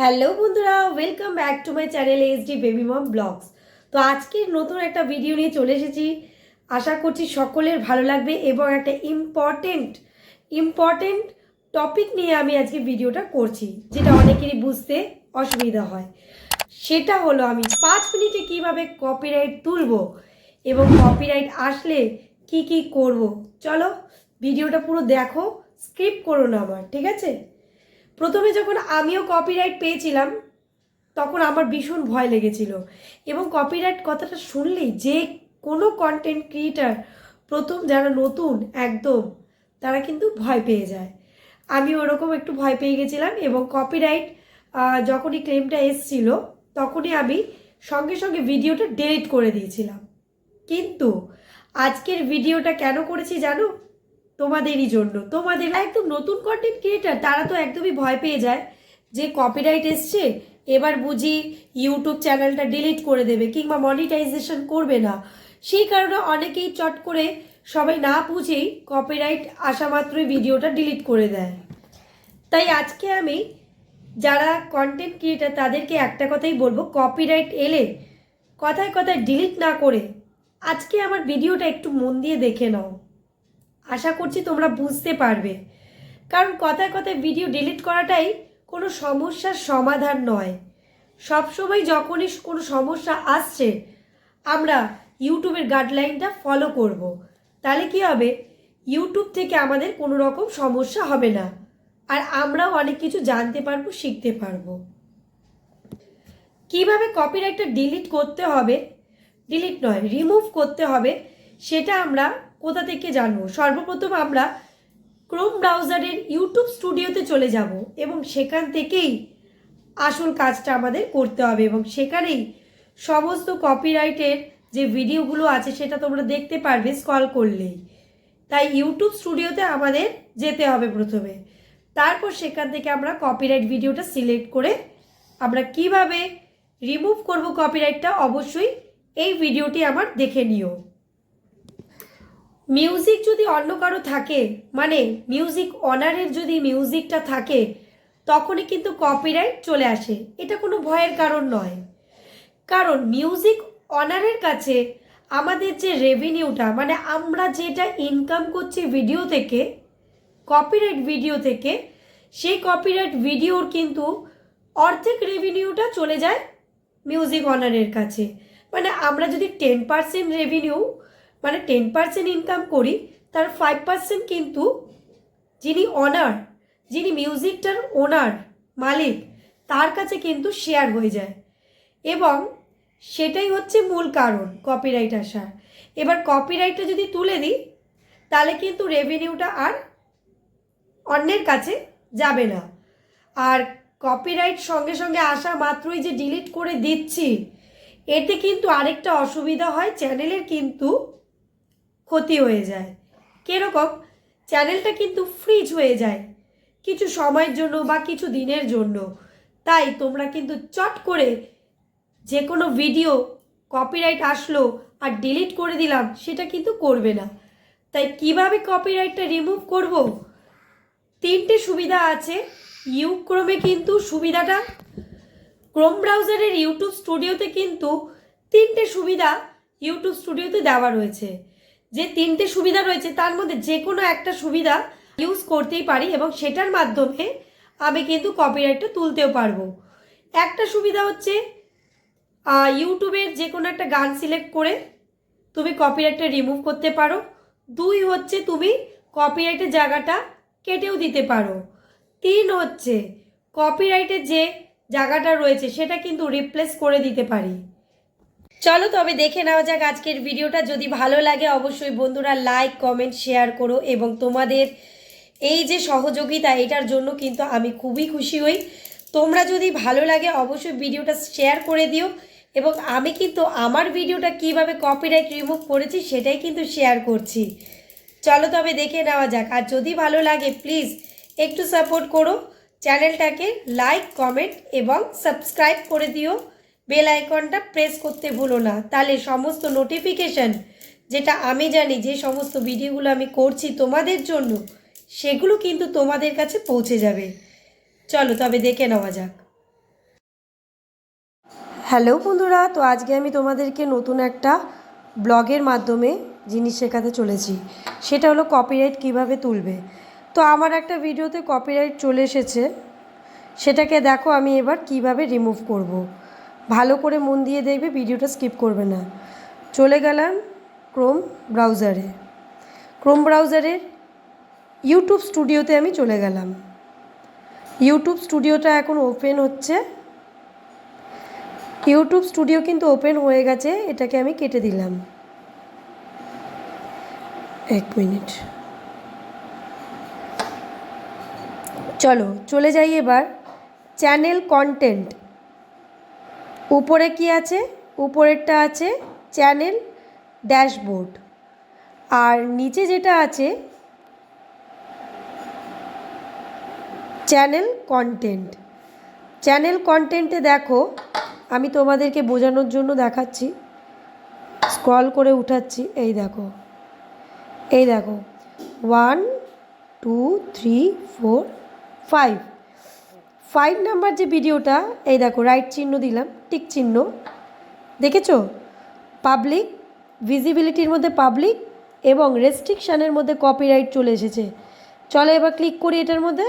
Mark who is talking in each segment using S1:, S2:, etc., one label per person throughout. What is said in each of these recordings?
S1: Hello বন্ধুরা welcome back to my channel H D baby mom vlogs তো আজকে নতুন একটা ভিডিও নিয়ে চলে এসেছি। আশা করছি সকলের ভালো লাগবে এবং একটা ইম্পর্টেন্ট ইম্পর্টেন্ট টপিক নিয়ে আমি আজকে ভিডিওটা করছি, যেটা অনেকেরই বুঝতে অসুবিধা হয়। সেটা হলো, আমি পাঁচ মিনিটে কীভাবে কপিরাইট তুলব এবং কপিরাইট আসলে কি কি করব। চলো ভিডিওটা পুরো দেখো স্ক্রিপ্ট করো না আমার ঠিক আছে? প্রথমে যখন আমিও কপিরাইট পেয়েছিলাম, তখন আমার ভীষণ ভয় লেগেছিল। এবং কপিরাইট কথাটা শুনলেই যে কোনো কন্টেন্ট ক্রিয়েটার প্রথম যারা নতুন একদম, তারা কিন্তু ভয় পেয়ে যায়। আমি ওরকম একটু ভয় পেয়ে গেছিলাম এবং কপিরাইট যখনই ক্লেমটা এসছিল, তখনই আমি সঙ্গে সঙ্গে ভিডিওটা ডিলিট করে দিয়েছিলাম। কিন্তু আজকের ভিডিওটা কেন করেছি জানো? তোমাদেরই জন্য। তোমাদের একদম নতুন কন্টেন্ট ক্রিয়েটার তারা তো একদমই ভয় পেয়ে যায় যে কপিরাইট এসছে, এবার বুঝি ইউটিউব চ্যানেলটা ডিলিট করে দেবে কিংবা মনিটাইজেশন করবে না। সেই কারণে অনেকেই চট করে সবাই না বুঝেই কপিরাইট আসা মাত্রই ভিডিওটা ডিলিট করে দেয়। তাই আজকে আমি যারা কন্টেন্ট ক্রিয়েটার তাদেরকে একটা কথাই বলব কপিরাইট এলে কথায় কথায় ডিলিট না করে আজকে আমার ভিডিওটা একটু মন দিয়ে দেখে নাও। আশা করছি তোমরা বুঝতে পারবে। কারণ কথায় কথায় ভিডিও ডিলিট করাটাই কোনো সমস্যার সমাধান নয়। সবসময় যখনই কোনো সমস্যা আসছে, আমরা ইউটিউবের গাইডলাইনটা ফলো করব। তাহলে কি হবে? ইউটিউব থেকে আমাদের কোনো রকম সমস্যা হবে না। আর আমরাও অনেক কিছু জানতে পারব, শিখতে পারব। কীভাবে কপিরাইটটা ডিলিট করতে হবে? ডিলিট নয় রিমুভ করতে হবে। সেটা আমরা কোথা থেকে জানব? সর্বপ্রথম আমরা ক্রোম ব্রাউজারের ইউটিউব স্টুডিওতে চলে যাব এবং সেখান থেকেই আসল কাজটা আমাদের করতে হবে এবং সেখানেই সমস্ত কপিরাইটের যে ভিডিওগুলো আছে সেটা তোমরা দেখতে পারবে স্কল করলেই। তাই ইউটিউব স্টুডিওতে আমাদের যেতে হবে প্রথমে। তারপর সেখান থেকে আমরা কপিরাইট ভিডিওটা সিলেক্ট করে আমরা কীভাবে রিমুভ করব কপিরাইটটা অবশ্যই এই ভিডিওটি আমার দেখে নিও। মিউজিক যদি অন্য কারও থাকে মানে মিউজিক অনারের যদি মিউজিকটা থাকে, তখনই কিন্তু কপিরাইট চলে আসে। এটা কোনো ভয়ের কারণ নয়। কারণ মিউজিক অনারের কাছে আমাদের যে রেভিনিউটা মানে আমরা যেটা ইনকাম করছি ভিডিও থেকে কপিরাইট ভিডিও থেকে, সেই কপিরাইট ভিডিওর কিন্তু অর্ধেক রেভিনিউটা চলে যায় মিউজিক অনারের কাছে। মানে আমরা যদি টেন পার্সেন্ট রেভিনিউ মানে টেন পার্সেন্ট ইনকাম করি, তার ফাইভ পার্সেন্ট কিন্তু যিনি অনার যিনি মিউজিকটার ওনার মালিক, তার কাছে কিন্তু শেয়ার হয়ে যায়। এবং সেটাই হচ্ছে মূল কারণ কপিরাইট আসার। এবার কপিরাইটটা যদি তুলে দিই, তাহলে কিন্তু রেভিনিউটা আর অন্যের কাছে যাবে না। আর কপিরাইট সঙ্গে সঙ্গে আসা মাত্রই যে ডিলিট করে দিচ্ছি, এতে কিন্তু আরেকটা অসুবিধা হয় চ্যানেলের কিন্তু ক্ষতি হয়ে যায়। কীরকম? চ্যানেলটা কিন্তু ফ্রিজ হয়ে যায়। কিছু সময়ের জন্য বা কিছু দিনের জন্য। তাই তোমরা কিন্তু চট করে যে কোনো ভিডিও কপিরাইট আসলো আর ডিলিট করে দিলাম, সেটা কিন্তু করবে না। তাই কীভাবে কপিরাইটটা রিমুভ করব? তিনটে সুবিধা আছে। ইউক্রোমে কিন্তু সুবিধাটা। ক্রোম ব্রাউজারের ইউটিউব স্টুডিওতে কিন্তু তিনটে সুবিধা ইউটিউব স্টুডিওতে দেওয়া রয়েছে। যে তিনটে সুবিধা রয়েছে, তার মধ্যে যে কোনো একটা সুবিধা ইউজ করতেই পারি এবং সেটার মাধ্যমে আমি কিন্তু কপিরাইটটা তুলতেও পারব। একটা সুবিধা হচ্ছে ইউটিউবের যে কোনো একটা গান সিলেক্ট করে তুমি কপিরাইটটা রিমুভ করতে পারো। দুই হচ্ছে তুমি কপিরাইটের জায়গাটা কেটেও দিতে পারো। তিন হচ্ছে কপিরাইটের যে জায়গাটা রয়েছে, সেটা কিন্তু রিপ্লেস করে দিতে পারি। চলো তবে দেখে নেওয়া যাক আজকের ভিডিওটা। যদি ভালো লাগে, অবশ্যই বন্ধুরা লাইক কমেন্ট শেয়ার করো এবং তোমাদের এই যে সহযোগিতা, এটার জন্য কিন্তু আমি খুবই খুশি হই। তোমরা যদি ভালো লাগে, অবশ্যই ভিডিওটা শেয়ার করে দিও এবং আমি কিন্তু আমার ভিডিওটা কীভাবে কপিরাইট রিমুভ করেছি, সেটাই কিন্তু শেয়ার করছি। চলো তবে দেখে নেওয়া যাক। আর যদি ভালো লাগে প্লিজ একটু সাপোর্ট করো। চ্যানেলটাকে লাইক কমেন্ট এবং সাবস্ক্রাইব করে দিও। বেল আইকনটা প্রেস করতে ভুলো না। তাহলে সমস্ত নোটিফিকেশান যেটা আমি জানি, যে সমস্ত ভিডিওগুলো আমি করছি তোমাদের জন্য, সেগুলো কিন্তু তোমাদের কাছে পৌঁছে যাবে। চলো তবে দেখে নেওয়া যাক। হ্যালো বন্ধুরা, তো আজকে আমি তোমাদেরকে নতুন একটা ব্লগের মাধ্যমে জিনিস শেখাতে চলেছি। সেটা হলো কপিরাইট কীভাবে তুলবে। তো আমার একটা ভিডিওতে কপিরাইট চলে এসেছে। সেটাকে দেখো, আমি এবার কীভাবে রিমুভ করব। ভালো করে মন দিয়ে দেখবে, ভিডিওটা স্কিপ করবে না। চলে গেলাম ক্রোম ব্রাউজারে ক্রোম ব্রাউজারের ইউটিউব স্টুডিওতে আমি চলে গেলাম। ইউটিউব স্টুডিওটা এখন ওপেন হচ্ছে। ইউটিউব স্টুডিও কিন্তু ওপেন হয়ে গেছে, এটাকে আমি কেটে দিলাম। এক মিনিট। চলো, চলে যাই এবার। চ্যানেল কন্টেন্ট উপরে কি আছে? উপরেরটা আছে চ্যানেল ড্যাশবোর্ড। আর নিচে যেটা আছে, চ্যানেল কন্টেন্ট। চ্যানেল কন্টেন্টে দেখো, আমি তোমাদেরকে বোঝানোর জন্য দেখাচ্ছি। স্ক্রল করে উঠাচ্ছি, এই দেখো। এই দেখো। One, two, three, four, five. Five number যে ভিডিওটা এই দেখো রাইট চিহ্ন দিলাম টিক চিহ্ন। দেখেছ? পাবলিক ভিজিবিলিটির মধ্যে পাবলিক এবং রেস্ট্রিকশানের মধ্যে কপিরাইট চলে এসেছে। চলো এবার ক্লিক করি এটার মধ্যে।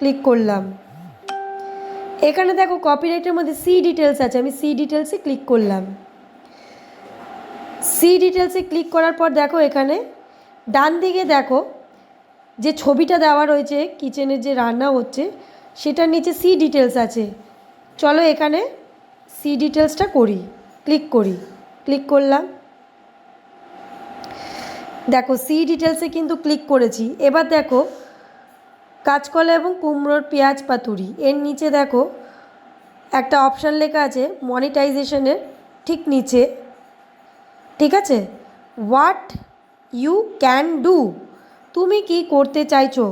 S1: ক্লিক করলাম। এখানে দেখো কপিরাইটের মধ্যে সি ডিটেলস আছে। আমি সি ডিটেলসে ক্লিক করলাম। সি ডিটেলসে ক্লিক করার পর দেখো এখানে, ডান দিকে দেখো, যে ছবিটা দেওয়া রয়েছে কিচেনের যে রান্না হচ্ছে সেটার নিচে সি ডিটেলস আছে। চলো এখানে সি ডিটেলসটা করি। ক্লিক করি। ক্লিক করলাম। দেখো সি ডিটেলসে কিন্তু ক্লিক করেছি। এবার দেখো, কাঁচকলা এবং কুমড়োর পেঁয়াজ পাতুরি। এর নিচে দেখো, একটা অপশান লেখা আছে মনিটাইজেশনের ঠিক নিচে। ঠিক আছে? হোয়াট ইউ ক্যান ডু তুমি কি করতে চাইছো?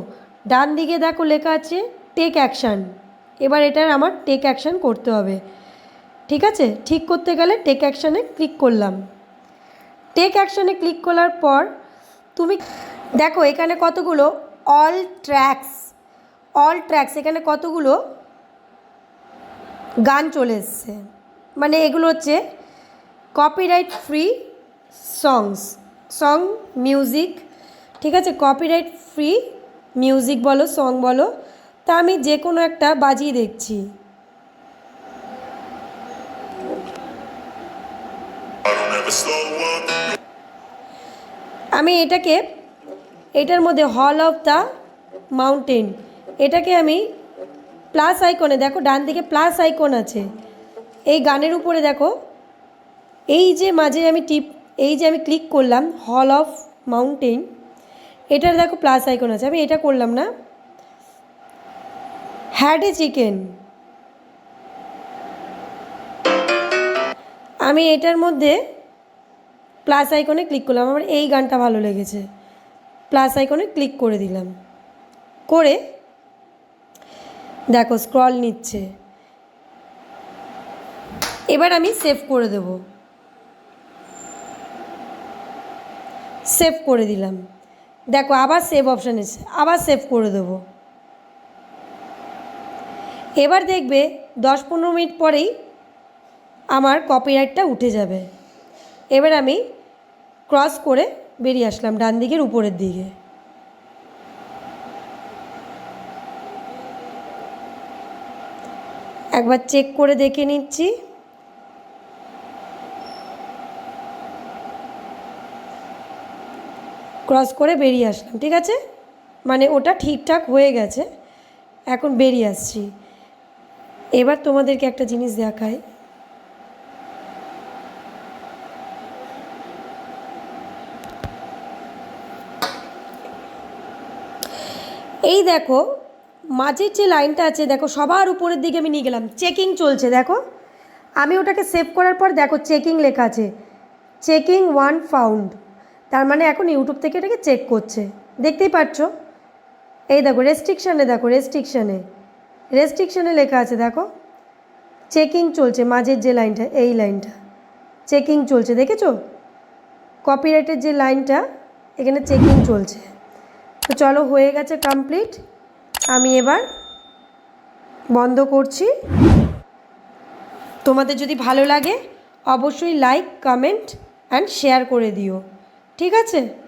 S1: ডান দিকে দেখো লেখা আছে টেক অ্যাকশান এবার এটার আমার টেক অ্যাকশান করতে হবে। ঠিক আছে? ঠিক করতে গেলে টেক অ্যাকশানে ক্লিক করলাম। টেক অ্যাকশানে ক্লিক করার পর তুমি দেখো, এখানে কতগুলো অল ট্র্যাক্স অল ট্র্যাক্স এখানে কতগুলো গান চলে এসছে। মানে এগুলো হচ্ছে copyright free songs song music ঠিক আছে? কপিরাইট ফ্রি মিউজিক বলো সং বলো তা আমি যে কোনো একটা বাজিয়ে দেখছি. আমি এটাকে, এটার মধ্যে হল অফ দ্য মাউন্টেন এটাকে আমি প্লাস আইকনে দেখো ডান দিকে প্লাস আইকন আছে। এই গানের উপরে দেখো, এই যে মাঝে আমি টিপ এই যে আমি ক্লিক করলাম হল অফ মাউন্টেন এটার দেখো প্লাস আইকন আছে। আমি এটা করলাম না। হ্যাড এ চিকেন আমি এটার মধ্যে প্লাস আইকনে ক্লিক করলাম। আমার এই গানটা ভালো লেগেছে। প্লাস আইকনে ক্লিক করে দিলাম। করে দেখো স্ক্রল নিচ্ছে। এবার আমি সেভ করে দেব। সেভ করে দিলাম। দেখো, আবার সেভ অপশান এসে আবার সেভ করে দেব। এবার দেখবে দশ পনেরো মিনিট পরেই আমার কপিরাইটটা উঠে যাবে। এবার আমি ক্রস করে বেরিয়ে আসলাম ডান দিকের উপরের দিকে। একবার চেক করে দেখে নিচ্ছি। ক্রস করে বেরিয়ে আসলাম, ঠিক আছে? মানে ওটা ঠিকঠাক হয়ে গেছে। এখন বেরিয়ে আসছি। এবার তোমাদেরকে একটা জিনিস দেখায় এই দেখো, মাঝের যে লাইনটা আছে, দেখো, সবার উপরের দিকে আমি নিয়ে গেলাম। চেকিং চলছে, দেখো। আমি ওটাকে সেভ করার পর দেখো, চেকিং লেখা আছে। Checking one found. তার মানে এখন ইউটিউব থেকে এটাকে চেক করছে। দেখতেই পাচ্ছ? এই দেখো রেস্ট্রিকশানে দেখো রেস্ট্রিকশানে রেস্ট্রিকশানে লেখা আছে, দেখো। চেকিং চলছে, মাঝের যে লাইনটা, এই লাইনটা। চেকিং চলছে, দেখেছ? কপিরাইটের যে লাইনটা, এখানে চেকিং চলছে। তো চলো, হয়ে গেছে কমপ্লিট আমি এবার বন্ধ করছি। তোমাদের যদি ভালো লাগে, অবশ্যই লাইক কমেন্ট অ্যান্ড শেয়ার করে দিও। ঠিক আছে?